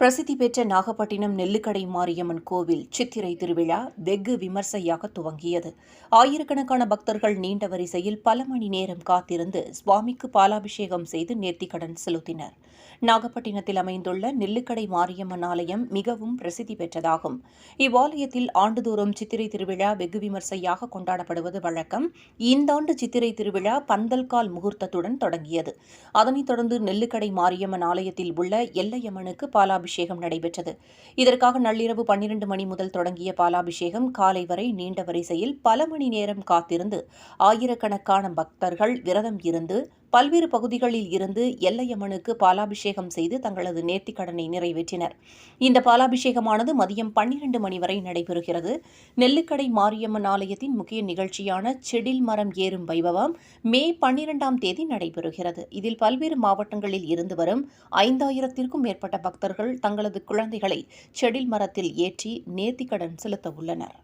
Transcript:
பிரசித்தி பெற்ற நாகப்பட்டினம் நெல்லுக்கடை மாரியம்மன் கோவில் சித்திரை திருவிழா வெகு விமர்சையாக துவங்கியது. ஆயிரக்கணக்கான பக்தர்கள் நீண்ட வரிசையில் பல மணி நேரம் காத்திருந்து சுவாமிக்கு பாலாபிஷேகம் செய்து நேர்த்திக்கடன் செலுத்தினர். நாகப்பட்டினத்தில் அமைந்துள்ள நெல்லுக்கடை மாரியம்மன் ஆலயம் மிகவும் பிரசித்தி பெற்றதாகும். இவ்வாலயத்தில் ஆண்டுதோறும் சித்திரை திருவிழா வெகு விமர்சையாக கொண்டாடப்படுவது வழக்கம். இந்த ஆண்டு சித்திரை திருவிழா பந்தல்கால் முகூர்த்தத்துடன் தொடங்கியது. அதனைத் தொடர்ந்து நெல்லுக்கடை மாரியம்மன் ஆலயத்தில் உள்ள எல்லையம்மனுக்கு பாலாபிஷேகம் நடைபெற்றது. இதற்காக நள்ளிரவு பன்னிரண்டு மணி முதல் தொடங்கிய பாலாபிஷேகம் காலை வரை நீண்ட வரிசையில் பல மணி நேரம் காத்திருந்து ஆயிரக்கணக்கான பக்தர்கள் விரதம் இருந்து பல்வேறு பகுதிகளில் இருந்து எல்லையம்மனுக்கு பாலாபிஷேகம் செய்து தங்களது நேர்த்திக்கடனை நிறைவேற்றினர். இந்த பாலாபிஷேகமானது மதியம் பன்னிரண்டு மணி வரை நடைபெறுகிறது. நெல்லுக்கடை மாரியம்மன் ஆலயத்தின் முக்கிய நிகழ்ச்சியான செடில் மரம் ஏறும் வைபவம் மே பன்னிரெண்டாம் தேதி நடைபெறுகிறது. இதில் பல்வேறு மாவட்டங்களில் இருந்து வரும் ஐந்தாயிரத்திற்கும் மேற்பட்ட பக்தர்கள் தங்களது குழந்தைகளை செடில் மரத்தில் ஏற்றி நேர்த்திக்கடன் செலுத்த உள்ளனர்.